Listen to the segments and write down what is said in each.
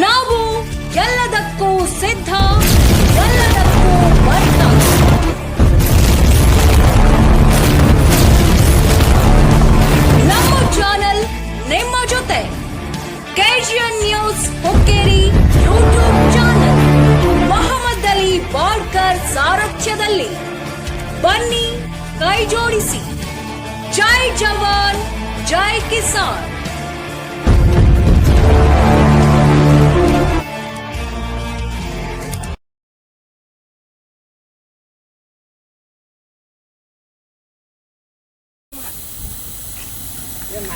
ನಾವು ಎಲ್ಲದಕ್ಕೂ ಸಿದ್ಧ, ಎಲ್ಲದಕ್ಕೂ ಬದ್ಧ. ನಮ್ಮ ಚಾನೆಲ್ ನಿಮ್ಮ ಜೊತೆ. KGN news Hukkeri YouTube channel Mohammad Ali Balkar ಸಾರಥ್ಯದಲ್ಲಿ. ಬನ್ನಿ ಕೈ ಜೋಡಿಸಿ ಜೈ ಜವಾನ್, ಜೈ ಕಿಸಾನ್.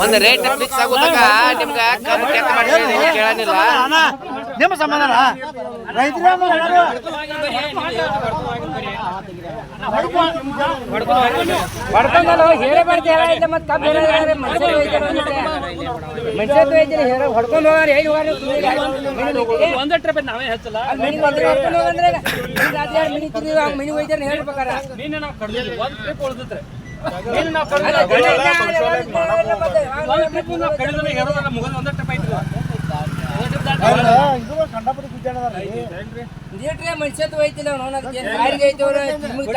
ಒಂದ್ ರೇಟ್ ಫಿಕ್ಸ್ ಆಗೋದಾಗ ನಿಮ್ಗ ಮಾಡ್ತೀವಿ ನೀವು ಕೇಳಂಗಿಲ್ಲ ನಿಮ್ಮ ಸಂಬಂಧ ರೈತರ ಹೊಡ್ಕೊಂಡಲ್ಲ ಹೇಳೇ ಬರ್ತಿ ಹೇಳ ಮತ್ತೆ ಕಬ್ಬು ಹೇಳ ಮನುಷ್ಯ ಐತಿ ಹೇಳ ಹೊಡ್ಕೊಂಡು ಹೋಗಾರ ಹೇಗೆ ಹೋಗಾರ ಒಂದೇ ಟ್ರಿಪ್ ನಾವೇ ಹಚ್ಚಲ್ಲ. ಮನಿ ಹೊಡ್ಕೊಂಡು ಹೋಗಂದ್ರೆ ಮನಿ ತಿರುಗಿ ಮನಿ ಹೋಯ್ತಾರ ಹೇಳ್ಬೇಕಾರ. ನೀನೆ ನಾವು ಕಡ್ದಿದ್ವಿ. ಒಂದ್ ಟ್ರಿಪ್ ನೀನು ನಾವು ಒಂದ್ ಟ್ರಿಪ್ ಕಡಿದ್ರೆ ಮುಗಿದ ಒಂದೇ ಟ್ರಿಪ್ ಐತಿಲ್ಲ ನೋಡ ಗಾಡಿಗೆ ಐತವ್ರ ನಿಮಗೆ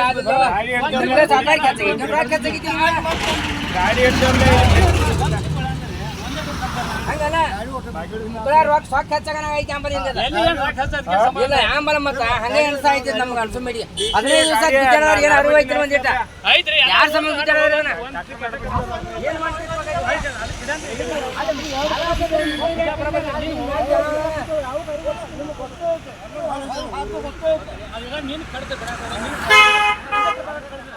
ಐತಿ ಹಿಂಗದ ಎಲ್ಲಿ ಏನ್ ರಾಕ್ ಹಚ್ಚ ಅದಕ್ಕೆ ಸಮ- ಇಲ್ಲ ಆಂಬಲ ಮತ್ತ ಹಂಗೆ ಅನ್ಸಾ ಐತಿ ನಮ್ಗೆ ಅನ್ಸು ಮೇಡಿ ಹದಿನೈದು ದಿವಸ ಬಿದ್ದಾಡೋರು ಏನು ಅರಿವು ಐತಿ ಒಂದಿಟ್ಟ ಯಾರ ಬಿದ್ದಾಡೋರು ಏನ್ ನೀನು ಕಡ್ದು ಹೊಲ ಮಾಡಿ ಬಿಡದಂತ ನಾವು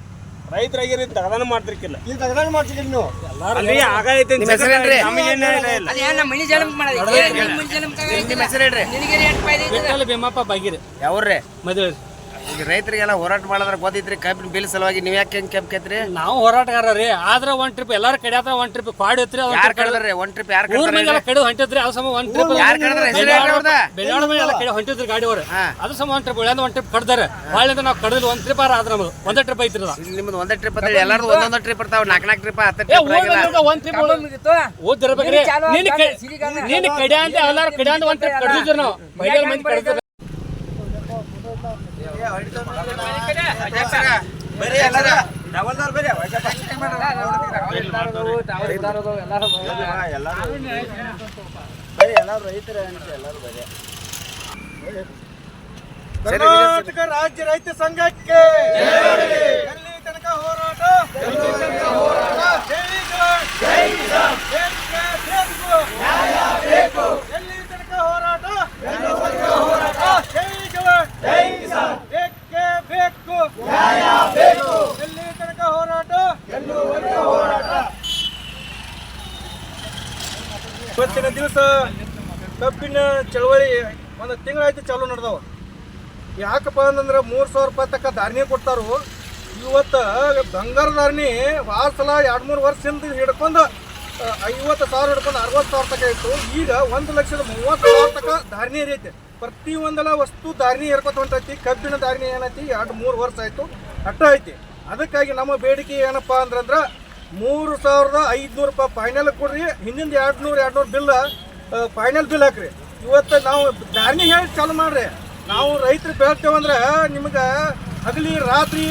ನಾವೇ ರೈತರಾಗಿರಿ ತಗದಾನ ಮಾಡ್ತಿರ್ಕಿಲ್ಲ. ಅಲ್ಲಿ ಆಗೈತೆ ನಿಮ್ಮ ಹೆಸರೇನ್ರಿ? ನಮಗೇನೇ ಇಲ್ಲ ಇಲ್ಲ ಅದೇ ನಮ್ಮ ಮನಿ ಜಲಂ ಮಾಡೋದು ಏನ್ ನಿಮ್ಮ ಮನಿ ಜಲಂ ನಿಮ್ಮ ಹೆಸರು ಹೇಳ್ರಿ ನಿನಗೆ ಎಂಟು ರೂಪಾಯಿ ಐತಿ ಭೀಮಪ್ಪ ಬಾಗಿರಿ. ಯಾವ್ರಿ ಮದುವೆ. ಈಗ ರೈತರಿಗೆಲ್ಲ ಹೋರಾಟ ಮಾಡಿದ್ರೆ ಗೊತ್ತೈತ್ರಿ ಕಬ್ಬಿನ ಬಿಲ್ ಸಲುವಾಗಿ ನೀವು ಯಾಕೆ ಹೆಂಗ್ ಕೆಂಪ್ಕೈತ್ರಿ ನಾವು ಹೋರಾಟಗಾರ ರೀ ಆದ್ರೆ ಒಂದ್ ಟ್ರಿಪ್ ಎಲ್ಲಾರು ಕಡಿಯಾತ ಒಂದ್ ಟ್ರಿಪ್ ಕಾಡಿ ಐತ್ರಿ ಯಾರು ಕಡದ್ರಿ? ಒನ್ ಟ್ರಿಪ್ ಯಾರು ಊರ್ ಮಂದಿ ಎಲ್ಲ ಕಡದ್ರಿ ಕಡಿದು ಹೊಂಟಿದ್ರಿ ಅದು ಸಮ ಒಂದ್ ಟ್ರಿಪ್ ಯಾರು ಕಡ್ದಾರ? ಹೆಸ್ರು ಮೇಲೆ ಎಲ್ಲ ಕಡೆ ಹೊಂಟಿದ್ರಿ ಗಾಡಿ ಅವ್ರು ಹಾ. ಅದ್ರ ಸಮ ಒಂದ್ ಟ್ರಿಪ್ ಒಳ್ಳೆ ಒಂದ್ ಟ್ರಿಪ್ ಕಡ್ದಾರೆ. ಹೊಳ್ಳಿಂದ ನಾವು ಕಡದಿಲ್ಲ ಒಂದ್ ಟ್ರಿಪ್ ಆರ ಆದ್ರ ನಮ್ದು. ಒಂದೇ ಟ್ರಿಪ್ ಐತ್ರಿ ಅದ. ಇಲ್ಲಿ ನಿಮ್ದು ಒಂದೇ ಟ್ರಿಪ್ ಅದ ಎಲ್ಲಾರ್ದು ಒಂದೊಂದ್ ಟ್ರಿಪ್ ಇರ್ತಾವ ನಾಲ್ಕು ನಾಲ್ಕು ಟ್ರಿಪ್ ಹತ್ತು ಏ ಟ್ರಿಪ್ ಆಗಿಲ್ಲ. ಒಂದ್ ಟ್ರಿಪ್ ಓದಿರ್ಬೇಕ್ರಿ ಅಂತ ಎಲ್ಲಾರು ಕಡ್ಯಾ ಅಂತ ಒಂದ್ ಟ್ರಿಪ್ ಕಡ್ದಿದ್ರು ನಾವು. ಮೈದಾನ ಮಂದಿ ಕಡ್ದಿದ್ರಿ ಕರ್ನಾಟಕ ರಾಜ್ಯ ರೈತ ಸಂಘಕ್ಕೆ ಎಲ್ಲಿ ತನಕ ಹೋರಾಟ ಜೈ ಜವಾನ್. ಬೇಕೇ ಬೇಕು. ಎಲ್ಲಿ ತನಕ ಹೋರಾಟ ಜೈ ಜವಾನ್. ಬೇಕೇ ಬೇಕು ಎಲ್ಲಿ ತನಕ ಹೋರಾಟ ಇವತ್ತಿನ ದಿವಸ ಕಬ್ಬಿನ ಚಳವಳಿ ಒಂದು ತಿಂಗಳಾಯ್ತು ಚಾಲೂ ನಡೆದವ. ಯಾಕಪ್ಪ ಅಂತಂದ್ರೆ ಮೂರು ಸಾವಿರ ರೂಪಾಯಿ ತಕ್ಕ ಧಾರಣೆ ಕೊಡ್ತಾರು. ಇವತ್ತು ಬಂಗಾರ ಧಾರಣೆ ಭಾಳ ಸಲ ಎರಡು ಮೂರು ವರ್ಷದಿಂದ ಹಿಡ್ಕೊಂಡು ಐವತ್ತು ಸಾವಿರ ಹಿಡ್ಕೊಂಡು ಅರವತ್ತು ಸಾವಿರ ತಕ ಇತ್ತು. ಈಗ ಒಂದು ಲಕ್ಷದ ಮೂವತ್ತು ಸಾವಿರ ತಕ ಧಾರಣೆ ಇರೈತೆ. ಪ್ರತಿ ಒಂದೆಲ್ಲ ವಸ್ತು ಧಾರಣೆ ಏರ್ಕೊತ ಹೊಂಟೈತಿ, ಕಬ್ಬಿನ ಧಾರಣಿ ಏನೈತಿ, ಎರಡು ಮೂರು ವರ್ಷ ಆಯಿತು, ಅಟ್ಟ ಐತಿ. ಅದಕ್ಕಾಗಿ ನಮ್ಮ ಬೇಡಿಕೆ ಏನಪ್ಪ ಅಂದ್ರಂದ್ರ ಮೂರು ಸಾವಿರದ ಐದುನೂರು ರೂಪಾಯಿ ಫೈನಲ್ ಕೊಡ್ರಿ. ಹಿಂದಿಂದ ಎರಡು ನೂರು ಎರಡು ನೂರು ಬಿಲ್ ಫೈನಲ್ ಬಿಲ್ ಹಾಕ್ರಿ. ಇವತ್ತು ನಾವು ಧಾರಣೆ ಹೇಳಿ ಚಾಲು ಮಾಡ್ರಿ. ನಾವು ರೈತರು ಬೆಳ್ತೇವಂದ್ರೆ ನಿಮ್ಗೆ ಹಗಲಿ ರಾತ್ರಿ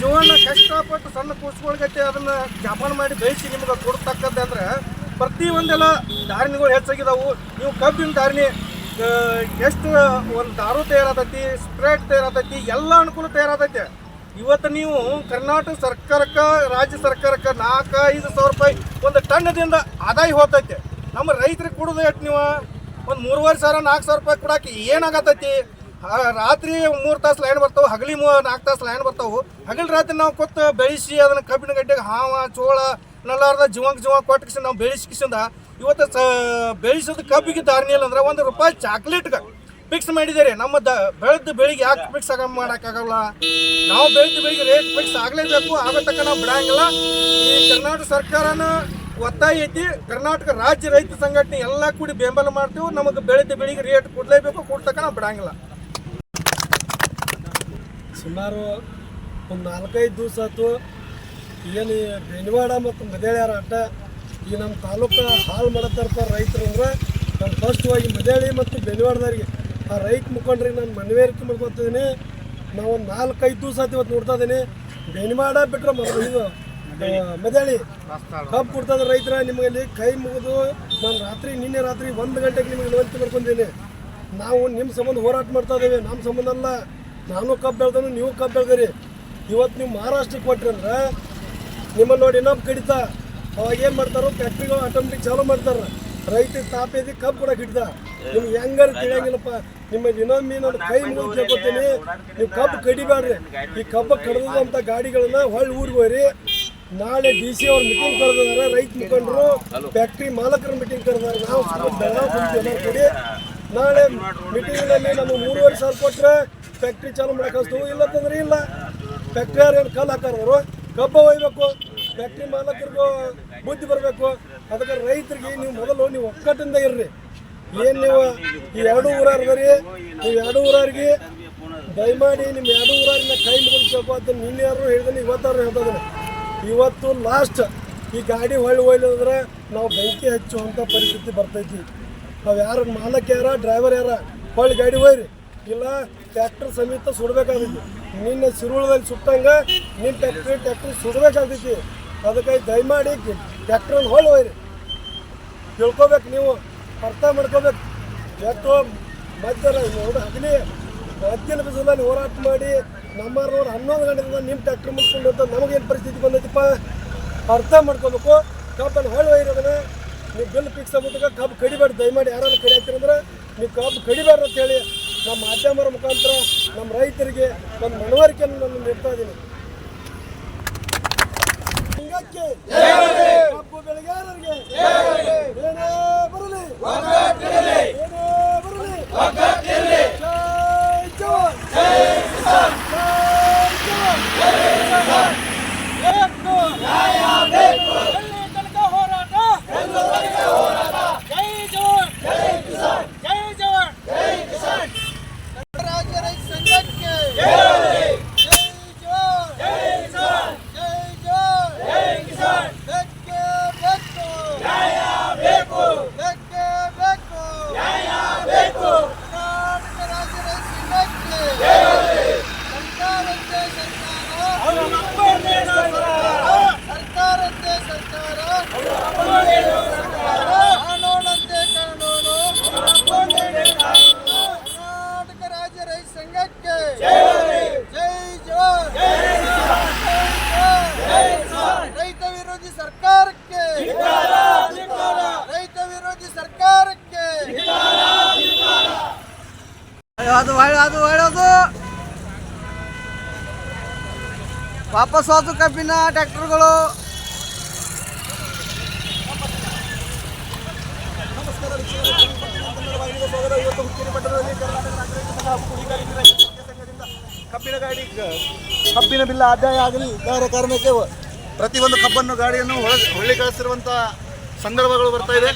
ಜೀವನ ಕಷ್ಟಪಟ್ಟು ಸಣ್ಣ ಕೂಸ್ಕೊಳ್ಗತ್ತೆ ಅದನ್ನ ಜಪಾನ ಮಾಡಿ ಬೇಯಿಸಿ ನಿಮ್ಗೆ ಕೊಡ್ತಕ್ಕದ್ದು ಅಂದ್ರೆ ಪ್ರತಿ ಒಂದೆಲ್ಲ ಧಾರಣೆಗಳು ಹೆಚ್ಚಾಗಿದಾವು. ನೀವು ಕಬ್ಬಿನ ಧಾರಣೆ ಎಷ್ಟು ಒಂದು ದಾರು ತಯಾರಾತೈತಿ ಸ್ಪ್ರೇಟ್ ತಯಾರಾತೈತಿ, ಎಲ್ಲ ಅನುಕೂಲ ತಯಾರಾತೈತಿ. ಇವತ್ತು ನೀವು ಕರ್ನಾಟಕ ಸರ್ಕಾರಕ್ಕೆ, ರಾಜ್ಯ ಸರ್ಕಾರಕ್ಕೆ ನಾಲ್ಕು ಐದು ಸಾವಿರ ರೂಪಾಯಿ ಒಂದು ಟನ್ನದಿಂದ ಆದಾಯ ಹೋಗ್ತೈತೆ. ನಮ್ಮ ರೈತರಿಗೆ ಕೊಡೋದು ಎಷ್ಟು ನೀವು? ಒಂದು ಮೂರುವರೆ ಸಾವಿರ, ನಾಲ್ಕು ಸಾವಿರ ರೂಪಾಯಿ ಕೊಡಕ್ಕೆ ಏನಾಗತೈತಿ ರಾತ್ರಿ ಮೂರು ತಾಸು ಲೈನ್ ಬರ್ತಾವೆ, ಹಗಲಿ ಮೂ, ನಾಲ್ಕು ತಾಸು ಲೈನ್ ಬರ್ತಾವೆ. ಹಗಲು ರಾತ್ರಿ ನಾವು ಕೊತ್ತು ಬೆಳೆಸಿ ಅದನ್ನು ಕಬ್ಬಿನ ಗಡ್ಡೆಗೆ ಹಾವ, ಚೋಳ, ನಲ್ಲಾರ್ದ ಜೀವಂಕ್ ಜೀವ ಕೊಟ್ಟು ನಾವು ಬೆಳೆಸಿಕಿಸಿಂದ ಇವತ್ತು ಸ, ಬೆಳೆಸೋದು ಕಬ್ಬಿಗೆ ಧಾರಣಿಯಲ್ಲ ಅಂದ್ರೆ ಒಂದು ರೂಪಾಯಿ ಚಾಕ್ಲೇಟ್ಗೆ ಫಿಕ್ಸ್ ಮಾಡಿದ್ದಾರೆ. ನಮ್ಮ ದ ಬೆಳೆದ ಬೆಳಿಗ್ಗೆ ಯಾಕೆ ಫಿಕ್ಸ್ ಆಗ ಮಾಡೋಕ್ಕಾಗಲ್ಲ? ನಾವು ಬೆಳೆದ ಬೆಳಿಗ್ಗೆ ರೇಟ್ ಫಿಕ್ಸ್ ಆಗಲೇಬೇಕು. ಆಗೋ ತಕ್ಕ ನಾವು ಬಿಡಂಗಿಲ್ಲ. ಈ ಕರ್ನಾಟಕ ಸರ್ಕಾರನ ಒತ್ತಾಯ ಐತಿ. ಕರ್ನಾಟಕ ರಾಜ್ಯ ರೈತ ಸಂಘಟನೆ ಎಲ್ಲ ಕೂಡಿ ಬೆಂಬಲ ಮಾಡ್ತೇವೆ. ನಮಗೆ ಬೆಳೆದ ಬೆಳಿಗ್ಗೆ ರೇಟ್ ಕೊಡಲೇಬೇಕು. ಕೊಡ್ತಕ್ಕ ನಾವು ಬಿಡಂಗಿಲ್ಲ. ಸುಮಾರು ಒಂದು ನಾಲ್ಕೈದು ದಿವಸ ಆಯ್ತು ಏನು ಬೆನಿವಾಡ ಮತ್ತು ಮದೇಳ್ಯಾರ ಆಟ ಈ ನಮ್ಮ ತಾಲೂಕು ಹಾಳು ಮಾಡತ್ತಾರಪ್ಪ ರೈತರು ಅಂದ್ರೆ ನಮ್ಮ ಫಸ್ಟ್ ಹೋಗಿ ಮದೇಳಿ ಮತ್ತು ಬೆನಿವಾಡದವ್ರಿಗೆ ಆ ರೈತ ಮುಖಂಡ್ರಿಗೆ ನಾನು ಮನವೇರಿಕೆ ಮಾಡ್ಕೊತಿದ್ದೀನಿ. ನಾವು ಒಂದು ನಾಲ್ಕೈದು ದಿವಸ ಆಯ್ತು ಇವತ್ತು ನೋಡ್ತಾ ಇದ್ದೀನಿ ಬೆನಿಮಾಡ ಬಿಟ್ರೆ ಇದು ಕಬ್ಬು ಕೊಡ್ತಾ ಕೊಡ್ತದ ರೈತರ ನಿಮಗೆ ಇಲ್ಲಿ ಕೈ ಮುಗಿದು ನಾನು ರಾತ್ರಿ, ನಿನ್ನೆ ರಾತ್ರಿ ಒಂದು ಗಂಟೆಗೆ ನಿಮಗೆ ವಿನಂತಿ ಮಾಡ್ಕೊಂಡಿದ್ದೀನಿ ನಾವು ನಿಮ್ಮ ಸಂಬಂಧ ಹೋರಾಟ ಮಾಡ್ತಾ ಇದ್ದೇವೆ ನಮ್ಮ ಸಂಬಂಧ ಅಲ್ಲ. ನಾನು ಕಬ್ಬು ಬೆಳ್ದನು ನೀವು ಕಬ್ಬು ಬೆಳ್ದಿರಿ. ಇವತ್ತು ನೀವು ಮಹಾರಾಷ್ಟ್ರಕ್ಕೆ ಕೊಟ್ರಿ ಅಂದ್ರೆ ನಿಮ್ಮನ್ನು ನೋಡಿ ಇನ್ನೊಬ್ಬ ಕಡಿತ. ಅವಾಗ ಏನು ಮಾಡ್ತಾರೋ ಫ್ಯಾಕ್ಟ್ರಿಗಳು ಆಟೋಮೆಟಿಕ್ ಚಾಲೂ ಮಾಡ್ತಾರೆ. ರೈತ ತಾಪೇದಿ ಕಬ್ಬು ಕೂಡ ಹಿಡ್ದ ನಿಮ್ಗೆ ಹೆಂಗಾರು ತಿಳಿಯಂಗಿಲ್ಲಪ್ಪ. ನಿಮ್ಮ ಇನ್ನೊಮ್ಮೆ ನಾನು ಕೈ ಮುಗಿದು ಕೇಳ್ಕೊತೀನಿ ನೀವು ಕಬ್ಬು ಕಡಿಬೇಡ್ರಿ. ಈ ಕಬ್ಬು ಕಡಿದಂಥ ಗಾಡಿಗಳನ್ನ ಹೊಳ್ಳಿ ಊರಿಗೆ ಹೋಗ್ರಿ. ನಾಳೆ ಡಿ ಸಿ ಅವ್ರ ಮೀಟಿಂಗ್ ಕರೆದಿದ್ದಾರೆ. ರೈತ ಮುಖಂಡರು ಫ್ಯಾಕ್ಟ್ರಿ ಮಾಲಕರ ಮೀಟಿಂಗ್ ಕರೆದಾರೆ ನಾವು ಬೆಳಗಾವಿ ಕೂಡಿ ನಾಳೆ ಮೀಟಿಂಗ್ನಲ್ಲಿ ನಮಗೆ ಮೂರುವರೆ ಸಾವಿರ ಕೊಟ್ಟರೆ ಫ್ಯಾಕ್ಟ್ರಿ ಚಾಲು ಮಾಡಕ್ಕೆ ಇಲ್ಲ ತಂದ್ರೆ ಇಲ್ಲ. ಫ್ಯಾಕ್ಟ್ರಿ ಯಾರು ಏನು ಕಲ್ಲು ಹಾಕೋರು ಕಬ್ಬು ಒಯ್ಬೇಕು. ಫ್ಯಾಕ್ಟ್ರಿ ಮಾಲಕರಿಗೂ ಬುದ್ಧಿ ಬರಬೇಕು. ಅದಕ್ಕೆ ರೈತರಿಗೆ ನೀವು ಮೊದಲು ನೀವು ಒಕ್ಕಟ್ಟಿಂದ ಇರ್ರಿ. ಏನು ನೀವು ಈ ಎರಡು ಊರಾರ್ಗರಿ ನೀವು ಎರಡು ಊರಾರಿಗೆ ದಯಮಾಡಿ ನಿಮ್ಮ ಎರಡು ಊರಾರಿನ ಕೈ ಮುಗಿಸ್ಬೇಕು ಅಂತ ನಿನ್ನೆ ಯಾರು ಹೇಳಿದ್ರೆ ಇವತ್ತಾರು ಹೇಳ್ತದ್ರೆ ಇವತ್ತು ಲಾಸ್ಟ್ ಈ ಗಾಡಿ ಹೊಳ್ಳಿ ಹೋಯ್ಲಿದ್ರೆ ನಾವು ಬೆಂಕಿ ಹಚ್ಚುವಂಥ ಪರಿಸ್ಥಿತಿ ಬರ್ತೈತಿ. ನಾವು ಯಾರು ಮಾಲಕ್ ಯಾರ ಡ್ರೈವರ್ ಯಾರ, ಹೊಳ್ಳಿ ಗಾಡಿ ಹೋಯ್ರಿ. ಇಲ್ಲ ಟ್ಯಾಕ್ಟರ್ ಸಮೇತ ಸುಡಬೇಕಾಗಿತ್ತು ನಿನ್ನೆ ಸಿರುಳದಲ್ಲಿ ಸುಟ್ಟಂಗ ನಿನ್ನ ಟ್ಯಾಕ್ಟ್ರಿ ಟ್ಯಾಕ್ಟ್ರಿ ಸುಡಬೇಕಾಗ್ತೈತಿ ಅದಕ್ಕಾಗಿ ದಯಮಾಡಿ ಟ್ಯಾಕ್ಟ್ರಲ್ಲಿ ಹೊಳ್ಳಿ ಹೋಯ್ರಿ. ತಿಳ್ಕೊಬೇಕು ನೀವು. ಅರ್ಥ ಮಾಡ್ಕೋಬೇಕು. ಎಷ್ಟು ಮಧ್ಯಾಹ್ನ ನೋಡಿ ಹಗಲಿ ಮಧ್ಯಾಹ್ನ ಬಿಸಿಲಲ್ಲಿ ಹೋರಾಟ ಮಾಡಿ ನಮ್ಮ ನೋಡಿ ಹನ್ನೊಂದು ಗಂಟೆಯಿಂದ ನಿಮ್ಮ ಟ್ಯಾಕ್ಟ್ರಿ ಮುಗಿಸ್ಕೊಂಡು ಅಂತ ನಮಗೇನು ಪರಿಸ್ಥಿತಿ ಬಂದೈತಿಪ್ಪ? ಅರ್ಥ ಮಾಡ್ಕೋಬೇಕು. ಕಬ್ಬನ್ನು ಹೊಳೆ ಒಯ್ಯೋದನ್ನ ನೀವು ಬಿಲ್ ಫಿಕ್ಸ್ ಆಗ್ಬಿಟ್ಟು ಕಬ್ಬು ಕಡಿಬೇಡಿ. ದಯಮಾಡಿ ಯಾರು ಕಡಿಯಾಕ್ತೀರಂದ್ರೆ ನೀವು ಕಬ್ಬು ಅಂತ ಹೇಳಿ ನಮ್ಮ ಮಾಧ್ಯಮರ ಮುಖಾಂತರ ನಮ್ಮ ರೈತರಿಗೆ ಒಂದು ಮನವರಿಕೆಯನ್ನು ನಾನು ನೀಡ್ತಾ ಇದ್ದೀನಿ. ಹಿಂಗಕ್ಕೆ ಕಬ್ಬು ಬೆಳೆಗಾರರಿಗೆ. ಏನೇ ಬರಲಿ. ಏನೇ ಬರಲಿ ಜೈ ಜವಾನ್ ಜೈ ಜವಾನ್ ಬೇಕು ನ್ಯಾಯ ಬೇಕು ಎಲ್ಲಿ ತನಕ ಹೋರಾಟ ಜೈ ಜವಾನ್ ಜೈ ಕಿಸಾನ್ ಜೈ ಜವಾನ್ ಜೈ ಕಿಸಾನ್ ರಾಜ್ಯ ರೈತ ಸಂಘಕ್ಕೆ ಜೈ ಜವಾನ್ ಜೈ ಕಿಸಾನ್ ಜೈ ಜವಾನ್ ಜೈ ಕಿಸಾನ್ ಬೆಕ್ಕೆ ಬೇಕು ನ್ಯಾಯ ಬೇಕು ಬೆಕ್ಕೆ ಬೇಕು ನ್ಯಾಯ ಬೇಕು ಕರ್ನಾಟಕ ರಾಜ್ಯ ರೈತ ಸಂಘಕ್ಕೆ ಸರ್ಕಾರದ್ದೇ ಸರ್ಕಾರದ್ದೇ ಸರ್ಕಾರ ಕಾನೂನಂತೆ ಕಾನೂನು ಕರ್ನಾಟಕ ರಾಜ್ಯ ರೈತ ಸಂಘಕ್ಕೆ ಜೈ ಜವಾನ್ ಜೈ ಜವಾನ್. ರೈತ ವಿರೋಧಿ ಸರ್ಕಾರಕ್ಕೆ ರೈತ ವಿರೋಧಿ ಸರ್ಕಾರಕ್ಕೆ ಅದು ಅದು ಹೊಳೋದು ವಾಪಸ್ ಹೋದ ಕಬ್ಬಿನ ಟ್ರ್ಯಾಕ್ಟರ್ಗಳು ಕಬ್ಬಿನ ಗಾಡಿ ಕಬ್ಬಿನ ಬಿಲ್ಲ ಆದಾಯ ಆಗಲಿ ಇದರ ಕಾರಣಕ್ಕೆ ಪ್ರತಿಯೊಂದು ಕಬ್ಬನ್ನು ಗಾಡಿಯನ್ನು ಹೊಳ ಹೊಳ್ಳಿ ಕಳಿಸಿರುವಂತಹ ಸಂದರ್ಭಗಳು ಬರ್ತಾ ಇದೆ.